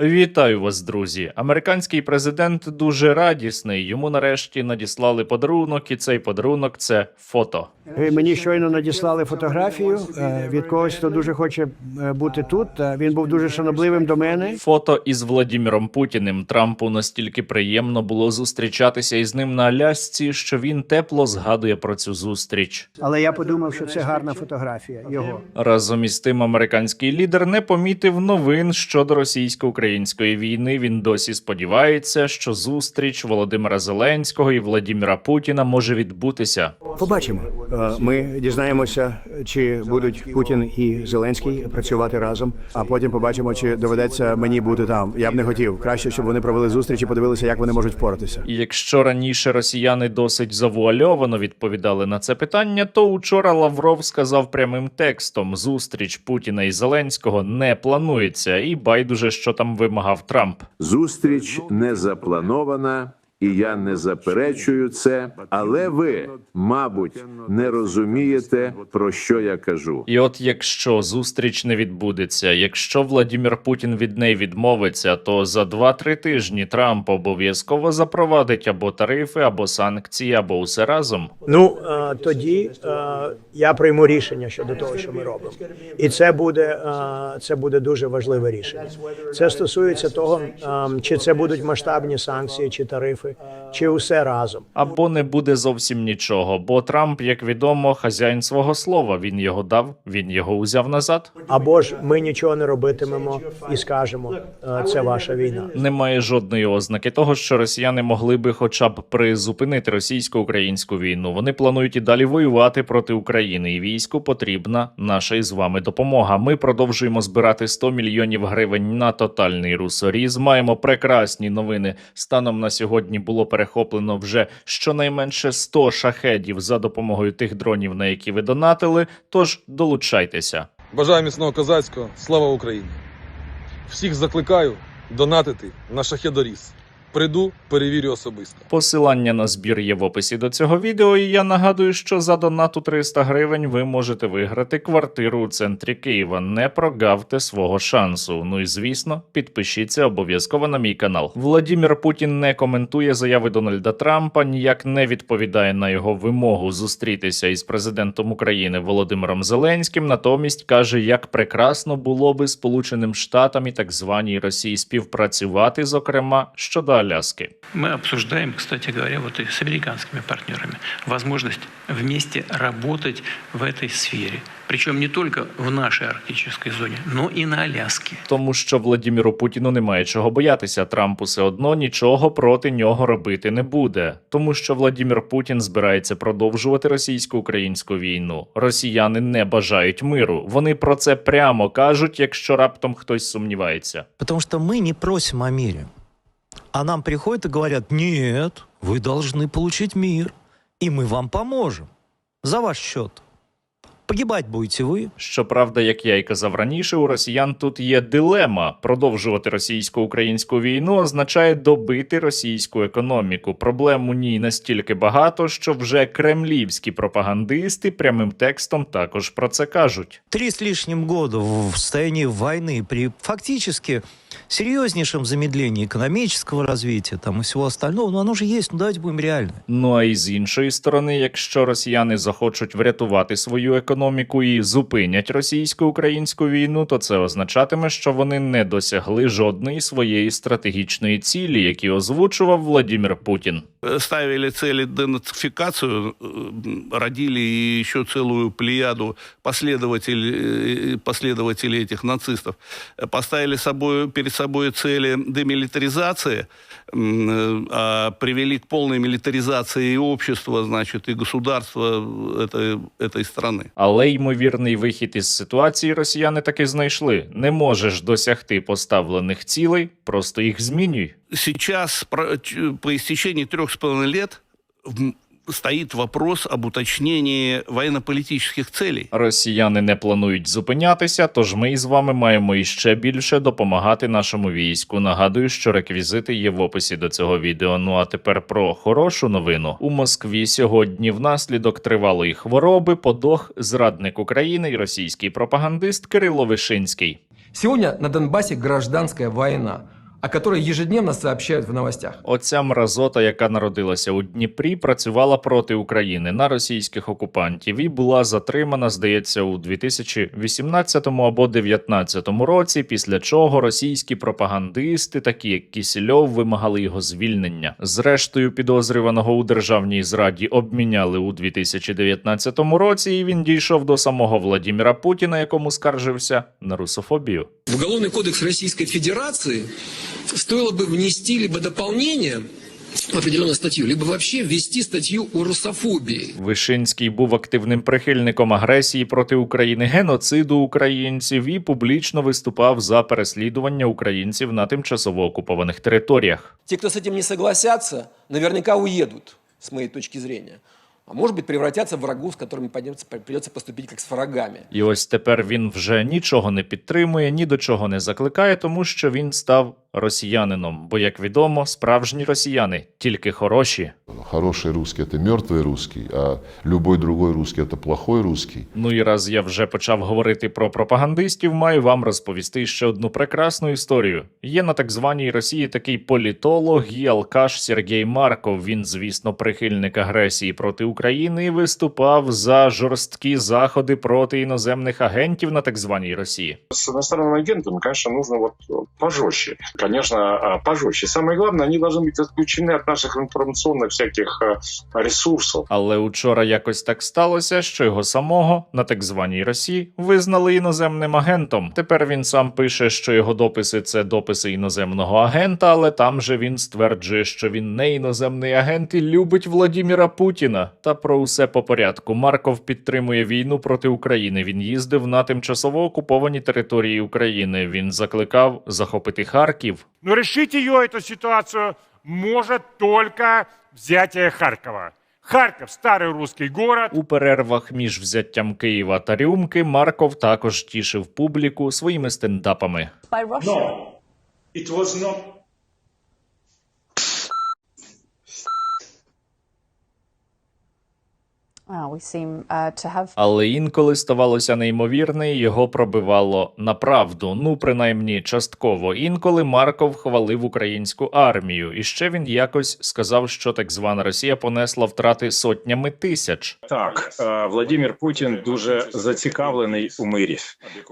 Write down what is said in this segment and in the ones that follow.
Вітаю вас, друзі. Американський президент дуже радісний. Йому нарешті надіслали подарунок, і цей подарунок це фото. Е, Мені щойно надіслали фотографію е, від когось, хто дуже хоче е, бути тут. Він був дуже шанобливим до мене. Фото із Владіміром Путіним. Трампу настільки приємно було зустрічатися із ним на Алясці, що він тепло згадує про цю зустріч. Але я подумав, що це гарна фотографія його. Разом із тим, американський лідер не помітив новин щодо російсько-української війни. Він досі сподівається, що зустріч Володимира Зеленського і Владіміра Путіна може відбутися. Побачимо. Е, Ми дізнаємося, чи будуть Путін і Зеленський працювати разом. А потім побачимо, чи доведеться мені бути там. Я б не хотів. Краще, щоб вони провели зустріч і подивилися, як вони можуть впоратися. І якщо раніше росіяни досить завуальовано відповідали на це питання, то учора Лавров сказав прямим текстом: зустріч Путіна і Зеленського не планується, і байдуже, що там вимагав Трамп. Зустріч не запланована, і я не заперечую це. Але ви, мабуть, не розумієте про що я кажу. І от якщо зустріч не відбудеться, якщо Владімір Путін від неї відмовиться, то за 2-3 тижні Трамп обов'язково запровадить або тарифи, або санкції, або усе разом. Ну е, тоді е, я прийму рішення щодо того, що ми робимо, і це буде е, це буде дуже важливе рішення. Це стосується того, е, чи це будуть масштабні санкції, чи тарифи, exactly. Uh, чи усе разом. Або не буде зовсім нічого, бо Трамп, як відомо, хазяїн свого слова. Він його дав, він його узяв назад. Або ж ми нічого не робитимемо і скажемо, е, це ваша війна. Немає жодної ознаки того, що росіяни могли би хоча б призупинити російсько-українську війну. Вони планують і далі воювати проти України, і війську потрібна наша із вами допомога. Ми продовжуємо збирати 100 мільйонів гривень на тотальний русоріз. Маємо прекрасні новини. Станом на сьогодні було перехоплено вже щонайменше 100 шахедів за допомогою тих дронів, на які ви донатили. Тож долучайтеся. Бажаю міцного козацького, слава Україні! Всіх закликаю донатити на шахедоріз. Прийду, перевірю особисто. Посилання на збір є в описі до цього відео, і я нагадую, що за донату 300 гривень ви можете виграти квартиру у центрі Києва. Не прогавте свого шансу. Ну і звісно, підпишіться обов'язково на мій канал. Владімір Путін не коментує заяви Дональда Трампа, ніяк не відповідає на його вимогу зустрітися із президентом України Володимиром Зеленським. Натомість каже, як прекрасно було би Сполученим Штатам і так званій Росії співпрацювати, зокрема щодо Аляски. Мы обсуждаем, кстати говоря, вот и с американскими партнерами возможность вместе работать в этой сфере. Причем не только в нашей арктической зоне, но и на Аляске. Тому що Владіміру Путіну немає чого боятися. Трамп усе одно нічого проти нього робити не буде. Тому що Владімір Путін збирається продовжувати російсько-українську війну. Росіяни не бажають миру. Вони про це прямо кажуть, якщо раптом хтось сумнівається. Потому что мы не просим о мире. А нам приходят и говорят, нет, вы должны получить мир, и мы вам поможем. За ваш счет. Погибать будете вы. Щоправда, як я й казав раніше, у росіян тут є дилема. Продовжувати російсько-українську війну означає добити російську економіку. Проблем у ній настільки багато, що вже кремлівські пропагандисти прямим текстом також про це кажуть. Три с лишним года в состоянии войны при фактически серьезнейшем замедлении экономического развития там и всего остального, но оно же есть, ну давайте будем реальны. Ну а і з іншої сторони, якщо росіяни захочуть врятувати свою економіку і зупинять російсько-українську війну, то це означатиме, що вони не досягли жодної своєї стратегічної цілі, які озвучував Владімір Путін ставили цели денацификацию, э, родили еще целую плеяду последователей, э, последователей этих нацистов, Э, поставили собой, перед собой цели демилитаризации, м, э, а привели к полной милитаризации и общества, значит, и государства этой, этой страны. Але ймовірний вихід із ситуації росіяни таки знайшли. Не можеш досягти поставлених цілей, просто їх змінюй. Сейчас, по истечении трех с половиной лет, стоит вопрос об уточнении военно-политических целей. Росіяни не планують зупинятися, тож ми із вами маємо іще більше допомагати нашому війську. Нагадую, що реквізити є в описі до цього відео. Ну а тепер про хорошу новину. У Москві сьогодні внаслідок тривалої хвороби подох зрадник України і російський пропагандист Кирило Вишинський. Сегодня на Донбассе гражданская война, о которой ежедневно сообщают в новостях. Оця мразота, яка народилася у Дніпрі, працювала проти України на російських окупантів і була затримана, здається, у 2018 або 2019 році. Після чого російські пропагандисти, такі як Кісельов, вимагали його звільнення. Зрештою, підозрюваного у державній зраді обміняли у 2019 році, і він дійшов до самого Владіміра Путіна, якому скаржився на русофобію. В Уголовный кодекс Российской Федерации стоило бы внести либо дополнение в определенную статью, либо вообще ввести статью о русофобии. Вишинський був активним прихильником агресії проти України, геноциду українців і публічно виступав за переслідування українців на тимчасово окупованих територіях. Те, кто с этим не согласятся, наверняка уедут, с моей точки зрения. А может быть, превратятся в врагов, с которыми пойдется- придется поступить как с врагами. І ось тепер він вже нічого не підтримує, ні до чого не закликає, тому що він став росіянином. Бо, як відомо, справжні росіяни тільки хороші. Хороший русский – это мертвый русский, а любой другой русский – это плохой русский. Ну і раз я вже почав говорити про пропагандистів, маю вам розповісти ще одну прекрасну історію. Є на так званій Росії такий політолог і алкаш Сергій Марков. Він, звісно, прихильник агресії проти України і виступав за жорсткі заходи проти іноземних агентів на так званій Росії. С иностранными агентами, конечно, нужно вот пожестче. Конечно, а, пожестче. Самое главное, они должны быть отключены от наших информационных всяких а, ресурсов. Але учора якось так сталося, що його самого на так званій Росії визнали іноземним агентом. Тепер він сам пише, що його дописи це дописи іноземного агента, але там же він стверджує, що він не іноземний агент і любить Владіміра Путіна. Та про усе по порядку. Марков підтримує війну проти України. Він їздив на тимчасово окуповані території України. Він закликав захопити Харків. Но решить ее, эту ситуацию, может только взятие Харькова. Харків, старий руський город. У перервах між взяттям Києва та Рюмки Марков також тішив публіку своїми стендапами. It was not Але інколи ставалося неймовірне, і його пробивало на правду. Ну, принаймні, частково. Інколи Марков хвалив українську армію, і ще він якось сказав, що так звана Росія понесла втрати сотнями тисяч. Так, е, Владимир Путін дуже зацікавлений у мирі,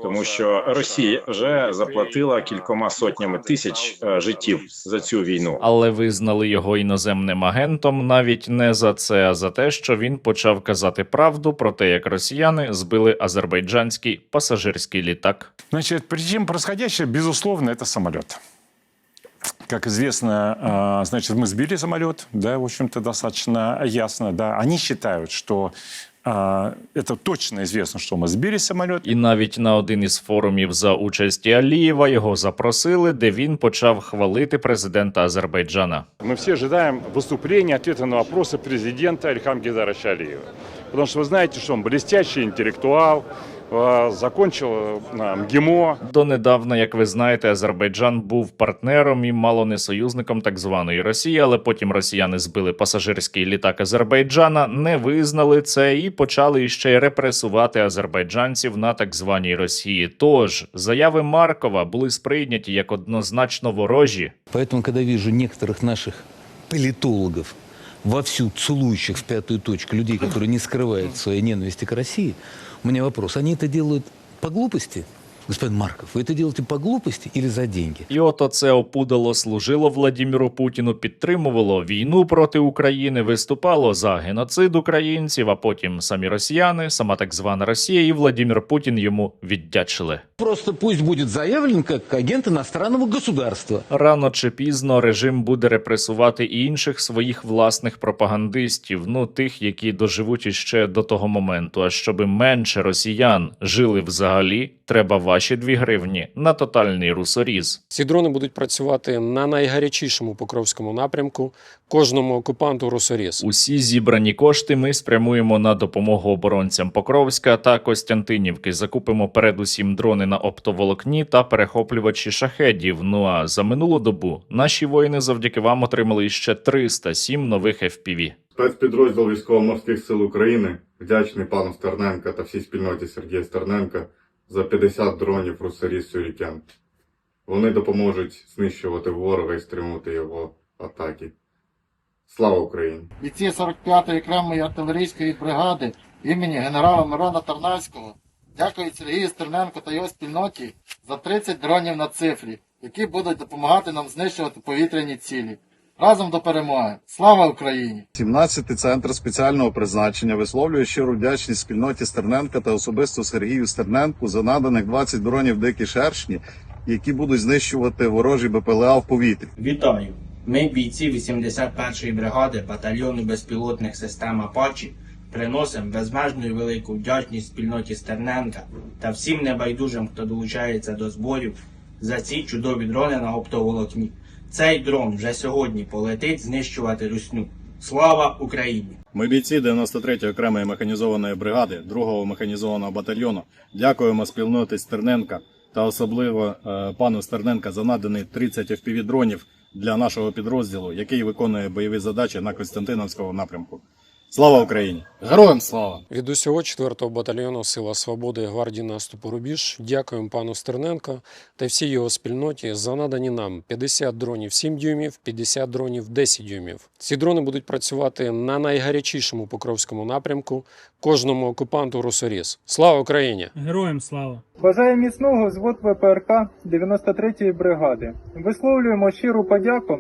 тому що Росія вже заплатила кількома сотнями тисяч е, життів за цю війну. Але визнали його іноземним агентом навіть не за це, а за те, що він почав казати правду про те, як росіяни збили азербайджанський пасажирський літак. Значить, причина происходящее, безусловно, это самолет Как известно, э, значит, мы сбили самолет, да, в общем-то, достаточно ясно, да. Они считают, что э, это точно известно, что мы сбили самолет. І навіть на один із форумів за участі Алієва його запросили, де він почав хвалити президента Азербайджана. Мы все ожидаем выступления, ответа на вопросы президента Ильхам Гидаровича Алиева. Потому что вы знаете, что он блестящий интеллектуал, э, закончил э, МГИМО, Донедавна, як ви знаєте, Азербайджан був партнером і мало не союзником так званої Росії, але потім росіяни збили пасажирський літак Азербайджана, не визнали це і почали іще й репресувати азербайджанців на так званій Росії. Тож заяви Маркова були сприйняті як однозначно ворожі. Поэтому, когда вижу некоторых наших политологов, вовсю целующих в пятую точку людей, которые не скрывают своей ненависти к России, у меня вопрос, они это делают по глупости? Господин Марков, вы это делаете по глупости или за деньги? І от оце опудало служило Владіміру Путіну, підтримувало війну проти України, виступало за геноцид українців, а потім самі росіяни, сама так звана Росія, і Владімір Путін йому віддячили. Просто пусть будет заявлен как агент иностранного государства. Рано чи пізно режим буде репресувати і інших своїх власних пропагандистів, ну тих, які доживуть іще до того моменту. А щоби менше росіян жили взагалі, треба ваші дві гривні на тотальний русоріз. Ці дрони будуть працювати на найгарячішому Покровському напрямку, кожному окупанту русоріз. Усі зібрані кошти ми спрямуємо на допомогу оборонцям Покровська та Костянтинівки. Закупимо передусім дрони на оптоволокні та перехоплювачі шахедів. Ну а за минулу добу наші воїни завдяки вам отримали ще 307 нових FPV. Спецпідрозділ військово-морських сил України, вдячний пану Стерненка та всій спільноті Сергія Стерненка за 50 дронів Русаріс Сюрікен. Вони допоможуть знищувати ворога і стримувати його атаки. Слава Україні! бійці 45-ї окремої артилерійської бригади імені генерала Мирона Тарнавського дякують Сергію Стерненко та його спільноті за 30 дронів на цифрі, які будуть допомагати нам знищувати повітряні цілі. Разом до перемоги! Слава Україні! 17-й центр спеціального призначення висловлює щиру вдячність спільноті Стерненка та особисто Сергію Стерненку за наданих 20 дронів дикі шершні, які будуть знищувати ворожі БПЛА в повітрі. Вітаю! Ми, бійці 81-ї бригади батальйону безпілотних систем Апачі, приносимо безмежну і велику вдячність спільноті Стерненка та всім небайдужим, хто долучається до зборів за ці чудові дрони на оптоволокні. Цей дрон вже сьогодні полетить знищувати русню. Слава Україні! Ми бійці 93-ї окремої механізованої бригади 2-го механізованого батальйону. Дякуємо спільноті Стерненка та особливо е, пану Стерненка за наданий 30 FPV дронів для нашого підрозділу, який виконує бойові задачі на Костянтиновському напрямку. Слава Україні! Героям слава! Від усього 4-го батальйону Сила Свободи гвардії наступу Рубіж дякуємо пану Стерненко та всій його спільноті за надані нам 50 дронів 7 дюймів, 50 дронів 10 дюймів. Ці дрони будуть працювати на найгарячішому покровському напрямку кожному окупанту Русоріз. Слава Україні! Героям слава! Бажаю міцного звод ВПРК 93-ї бригади. Висловлюємо щиру подяку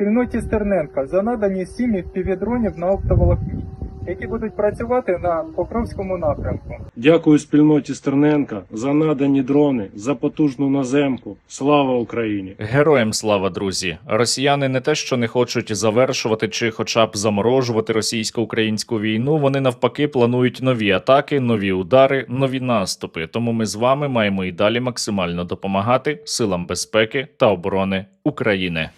спільноті Стерненка за надані сім FPV-дронів на оптоволокні, які будуть працювати на Покровському напрямку. Дякую спільноті Стерненка за надані дрони, за потужну наземку. Слава Україні! Героям слава, друзі! Росіяни не те, що не хочуть завершувати чи хоча б заморожувати російсько-українську війну. Вони навпаки планують нові атаки, нові удари, нові наступи. Тому ми з вами маємо і далі максимально допомагати силам безпеки та оборони України.